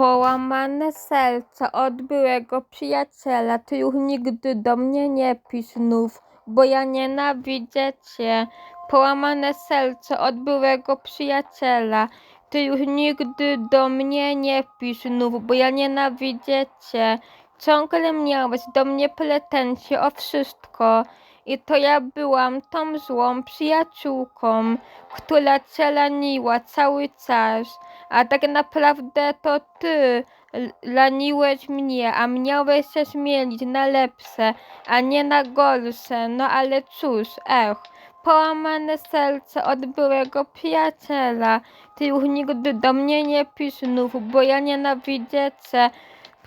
Połamane serce od byłego przyjaciela, ty już nigdy do mnie nie pisz znów, bo ja nienawidzę cię. Połamane serce od byłego przyjaciela, ty już nigdy do mnie nie pisz znów, bo ja nienawidzę cię. Ciągle miałeś do mnie pretensje o wszystko. I to ja byłam tą złą przyjaciółką, która cię raniła cały czas. A tak naprawdę to ty l- raniłeś mnie, a miałeś się zmienić na lepsze, a nie na gorsze. No ale cóż, ech. Połamane serce od byłego przyjaciela. Ty już nigdy do mnie nie pisz znów, bo ja nienawidzę cię.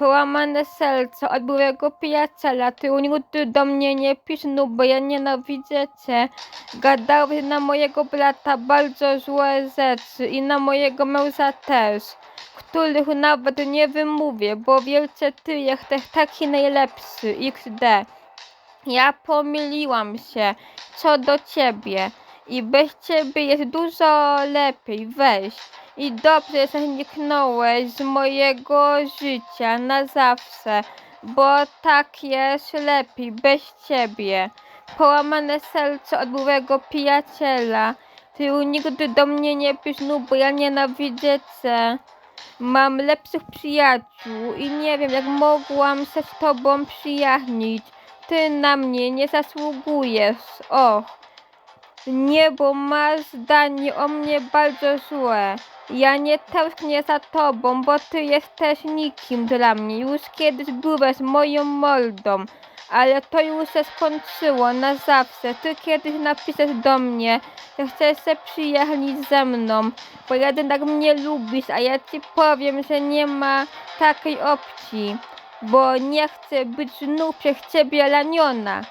Połamane serce od byłego przyjaciela. Ty nigdy do mnie nie pisz znów, bo ja nienawidzę cię. Gadałeś na mojego brata bardzo złe rzeczy i na mojego męża też, których nawet nie wymówię, bo wielce ty jesteś taki najlepszy, XD. Ja pomyliłam się co do ciebie i bez ciebie jest dużo lepiej, weź. I dobrze, zniknąłeś z mojego życia na zawsze, bo tak jest lepiej bez ciebie. Połamane serce od byłego przyjaciela. Ty nigdy do mnie nie pisz, no bo ja nienawidzę cię. Mam lepszych przyjaciół i nie wiem, jak mogłam się z tobą przyjaźnić. Ty na mnie nie zasługujesz. Och. Nie, bo masz zdanie o mnie bardzo złe. Ja nie tęsknię za tobą, bo ty jesteś nikim dla mnie. Już kiedyś byłeś moją mordą, ale to już się skończyło na zawsze. Ty kiedyś napiszesz do mnie, że chcesz się przyjaźnić ze mną, bo jednak mnie lubisz, a ja ci powiem, że nie ma takiej opcji, bo nie chcę być znów przez ciebie raniona.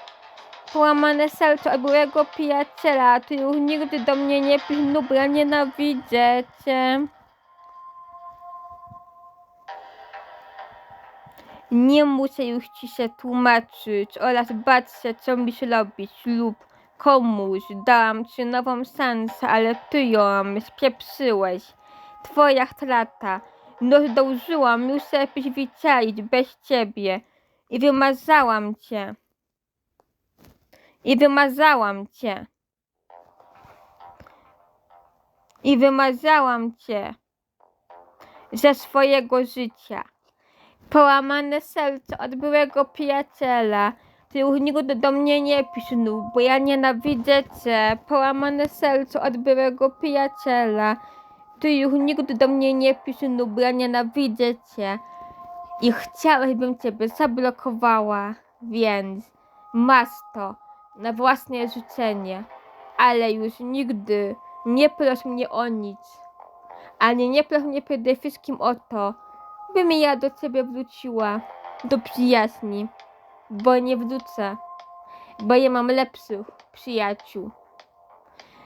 Połamane serce od byłego przyjaciela, ty już nigdy do mnie nie pisz, bo ja nienawidzę cię. Nie muszę już ci się tłumaczyć oraz bać się, co mi robić lub komuś. Dałam ci nową szansę, ale ty ją spieprzyłeś. Twoja strata. No zdążyłam już się przyzwyczaić bez ciebie i wymazałam cię. I wymazałam cię. I wymazałam cię ze swojego życia. Połamane serce od byłego przyjaciela. Ty już nigdy do mnie nie pisz znów, bo ja nienawidzę cię. Połamane serce od byłego przyjaciela. Ty już nigdy do mnie nie pisz znów, bo ja nienawidzę cię. I chciałabym ciebie zablokowała, więc masz to na własne życzenie. Ale już nigdy nie proś mnie o nic. Ani nie proś mnie przede wszystkim o to, bym ja do ciebie wróciła, do przyjaźni, bo nie wrócę, bo ja mam lepszych przyjaciół.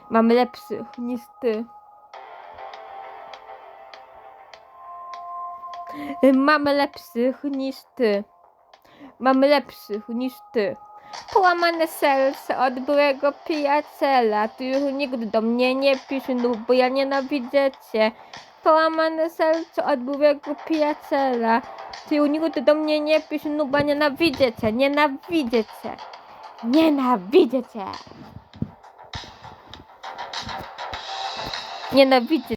Mam lepszych niż ty. Mam lepszych niż ty. Mam lepszych niż ty. Połamane serce od byłego przyjaciela. Ty już nigdy do mnie nie pisz, no bo ja nienawidzę cię. Połamane serce od byłego przyjaciela. Ty już nigdy do mnie nie pisz, no bo nienawidzę cię. Nienawidzę cię. Nienawidzę cię. Nienawidzę